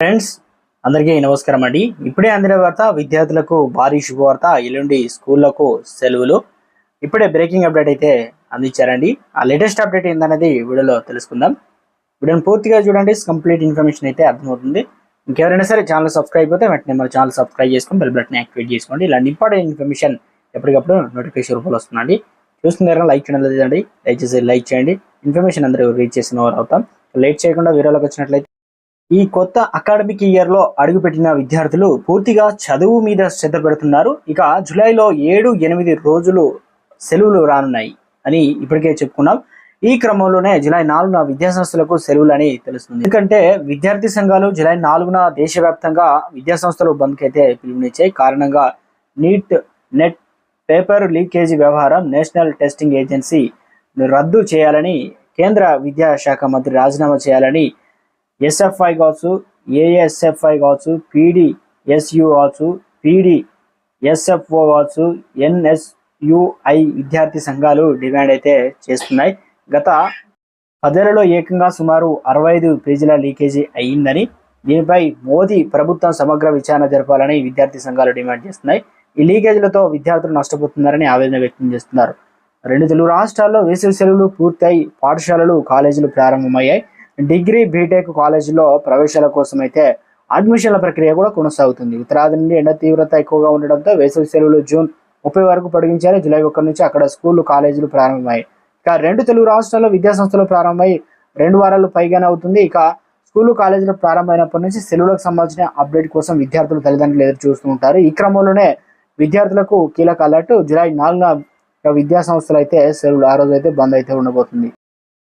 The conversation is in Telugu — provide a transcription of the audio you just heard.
ఫ్రెండ్స్ అందరికీ నమస్కారం అండి. ఇప్పుడే అందిన వార్త విద్యార్థులకు భారీ శుభవార్త ఎల్లుండి స్కూళ్ళకు సెలవులు. ఇప్పుడే బ్రేకింగ్ అప్డేట్ అయితే అందించారండి. ఆ లేటెస్ట్ అప్డేట్ ఏందనేది వీడియోలో తెలుసుకుందాం. వీడియోని పూర్తిగా చూడండి కంప్లీట్ ఇన్ఫర్మేషన్ అయితే అర్థమవుతుంది. ఇంకెవరైనా సరే ఛానల్ సబ్స్క్రైబ్ అయితే వెంటనే మన ఛానల్ సబ్స్క్రైబ్ చేసుకొని బెల్ బటన్ యాక్టివేట్ చేసుకోండి. ఇలాంటి ఇంపార్టెంట్ ఇన్ఫర్మేషన్ ఎప్పటికప్పుడు నోటిఫికేషన్ రూపంలో వస్తుందండి. చూస్తున్న లైక్ చేయడం లేదండి దయచేసి లైక్ చేయండి. ఇన్ఫర్మేషన్ అందరూ రీచ్ చేసిన వారు అవుతాం. లేట్ చేయకుండా వీడియోలోకి వచ్చినట్లయితే ఈ కొత్త అకాడమిక్ ఇయర్లో అడుగుపెట్టిన విద్యార్థులు పూర్తిగా చదువు మీద శ్రద్ధ పెడుతున్నారు. ఇక జూలైలో ఏడు ఎనిమిది రోజులు సెలవులు రానున్నాయి అని ఇప్పటికే చెప్పుకున్నాం. ఈ క్రమంలోనే జూలై నాలుగున విద్యాసంస్థలకు సెలవులు అని తెలుస్తుంది. ఎందుకంటే విద్యార్థి సంఘాలు జూలై నాలుగున దేశవ్యాప్తంగా విద్యాసంస్థలు బంద్కి అయితే పిలుపునిచ్చాయి. కారణంగా నీట్ నెట్ పేపర్ లీకేజీ వ్యవహారం నేషనల్ టెస్టింగ్ ఏజెన్సీ రద్దు చేయాలని కేంద్ర విద్యాశాఖ మంత్రి రాజీనామా చేయాలని ఎస్ఎఫ్ఐ కావచ్చు ఏఎస్ఎఫ్ఐ కావచ్చు పీడీ ఎస్యు కావచ్చు పీడి ఎస్ఎఫ్ఓ కావచ్చు ఎన్ఎస్యుఐ విద్యార్థి సంఘాలు డిమాండ్ అయితే చేస్తున్నాయి. గత పదేళ్ళలో ఏకంగా సుమారు అరవై ఐదు పేజీల లీకేజీ అయ్యిందని దీనిపై మోదీ ప్రభుత్వం సమగ్ర విచారణ జరపాలని విద్యార్థి సంఘాలు డిమాండ్ చేస్తున్నాయి. ఈ లీకేజీలతో విద్యార్థులు నష్టపోతున్నారని ఆవేదన వ్యక్తం చేస్తున్నారు. రెండు తెలుగు రాష్ట్రాల్లో వేసవి సెలవులు పూర్తయి పాఠశాలలు కాలేజీలు ప్రారంభమయ్యాయి. డిగ్రీ బీటెక్ కాలేజీలో ప్రవేశాల కోసం అయితే అడ్మిషన్ల ప్రక్రియ కూడా కొనసాగుతుంది. ఉత్తరాది నుండి ఎండ తీవ్రత ఎక్కువగా ఉండడంతో వేసవి సెలవులు జూన్ ముప్పై వరకు పొడిగించారు జూలై ఒకటి నుంచి అక్కడ స్కూళ్ళు కాలేజీలు ప్రారంభమయ్యాయి. ఇక రెండు తెలుగు రాష్ట్రాల్లో విద్యా సంస్థలు ప్రారంభమై రెండు వారాలు పైగానే అవుతుంది. ఇక స్కూలు కాలేజీలు ప్రారంభమైనప్పటి నుంచి సెలవులకు సంబంధించిన అప్డేట్ కోసం విద్యార్థులు తల్లిదండ్రులు ఎదురు చూస్తూ ఉంటారు. ఈ క్రమంలోనే విద్యార్థులకు కీలక అలర్ట్. జూలై నాలుగున విద్యాసంస్థలు అయితే సెలవులు ఆ రోజు అయితే బంద్ అయితే ఉండబోతుంది.